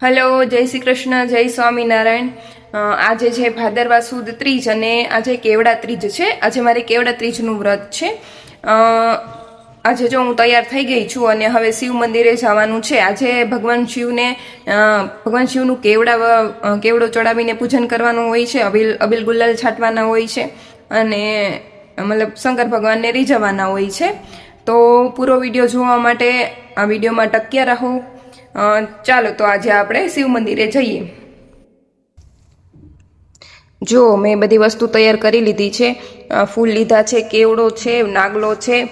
Hello, જય શ્રી કૃષ્ણ, જય સ્વામિનારાયણ. આજે છે ભાદરવા સુદ ત્રીજ અને આજે કેવડા ત્રીજ છે. આજે મારે કેવડા ત્રીજનું વ્રત છે. આજે જો હું તૈયાર થઈ ગઈ છું અને હવે શિવ મંદિરે જવાનું છે, આજે ભગવાન શિવને ભગવાન શિવનું કેવડા કેવડો ચડાવીને પૂજન કરવાનું હોય છે, અબિલ અબિલ ગુલાલ છાંટવાના હોય છે અને, મતલબ શંકર ભગવાનને રીઝવવાના હોય છે. તો પૂરો વીડિયો જોવા માટે આ વિડીયોમાં ટક્યા રહો. ચાલો તો આજે આપણે શિવ મંદિરે જઈએ. જો, મેં બધી વસ્તુ તૈયાર કરી લીધી છે. ફૂલ લીધા છે, કેવડો છે, નાગલો છે,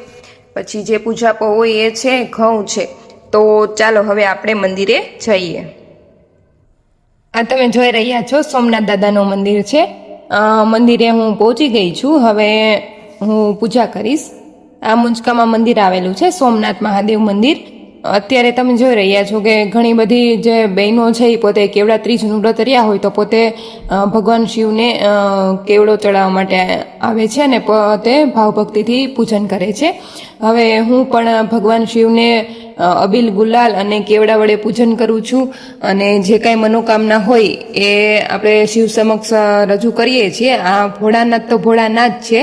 પછી જે પૂજાપો હોય એ છે, ઘઉં છે. તો ચાલો, હવે આપણે મંદિરે જઈએ. આ તમે જોઈ રહ્યા છો, સોમનાથ દાદાનું મંદિર છે. મંદિરે હું પહોંચી ગઈ છું. હવે હું પૂજા કરીશ. આ મુંજકામાં મંદિર આવેલું છે, સોમનાથ મહાદેવ મંદિર. અત્યારે તમે જોઈ રહ્યા છો કે ઘણી બધી જે બહેનો છે એ પોતે કેવડા ત્રીજનું વ્રત રહ્યા હોય તો પોતે ભગવાન શિવને કેવડો ચડાવવા માટે આવે છે અને પોતે ભાવભક્તિથી પૂજન કરે છે. હવે હું પણ ભગવાન શિવને અબિલ ગુલાલ અને કેવડા વડે પૂજન કરું છું. અને જે કાંઈ મનોકામના હોય એ આપણે શિવ સમક્ષ રજૂ કરીએ છીએ. આ ભોળાનાથ તો ભોળાનાથ છે.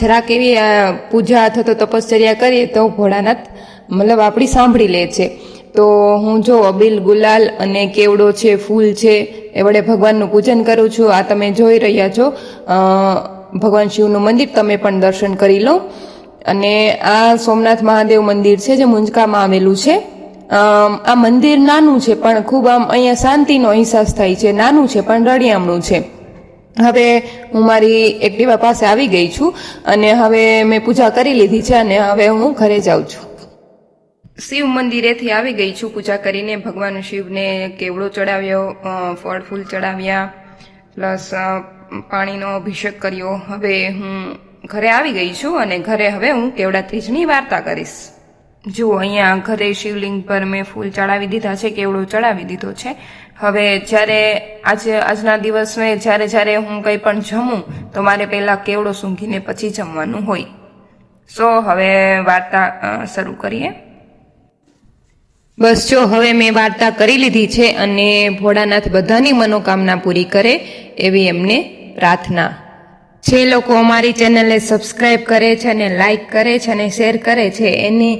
જરાક એવી પૂજા અથવા તો તપશ્ચર્યા કરીએ તો ભોળાનાથ મતલબ આપણી સાંભળી લે છે. તો હું જો અબિલ ગુલાલ અને કેવડો છે, ફૂલ છે, એ વડે ભગવાનનું પૂજન કરું છું. આ તમે જોઈ રહ્યા છો. ભગવાન શિવનું મંદિર, તમે પણ દર્શન કરી લો. અને આ સોમનાથ મહાદેવ મંદિર છે જે મુંજકામાં આવેલું છે. આ મંદિર નાનું છે, પણ ખૂબ આમ અહીંયા શાંતિનો અહેસાસ થાય છે. નાનું છે, પણ રળિયામણું છે. હવે હું મારી એક્ટિવા પાસે આવી ગઈ છું અને હવે મેં પૂજા કરી લીધી છે અને હવે હું ઘરે જાઉં છું. શિવ મંદિરેથી આવી ગઈ છું પૂજા કરીને. ભગવાન શિવને કેવડો ચડાવ્યો ફળ ફૂલ ચડાવ્યા, પ્લસ પાણીનો અભિષેક કર્યો. હવે હું ઘરે આવી ગઈ છું અને ઘરે હવે હું કેવડા ત્રીજની વાર્તા કરીશ. જુઓ, અહીંયા ઘરે શિવલિંગ પર મેં ફૂલ ચડાવી દીધા છે, કેવડો ચડાવી દીધો છે. હવે જ્યારે આજે, આજના દિવસે જ્યારે જ્યારે હું કંઈ પણ જમું, તો મારે પહેલાં કેવડો સૂંઘીને પછી જમવાનું હોય. સો, હવે વાર્તા શરૂ કરીએ. બસ જો, હવે મેં વાર્તા કરી લીધી છે અને ભોળાનાથ બધાની મનોકામના પૂરી કરે એવી એમને પ્રાર્થના. જે લોકો અમારી ચેનલને સબસ્ક્રાઈબ કરે છે અને લાઈક કરે છે અને શેર કરે છે, એની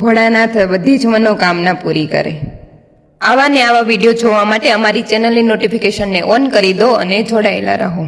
ભોળાનાથ બધી જ મનોકામના પૂરી કરે. આવા ને આવા વીડિયો જોવા માટે અમારી ચેનલની નોટિફિકેશનને ઓન કરી દો અને જોડાયેલા રહો.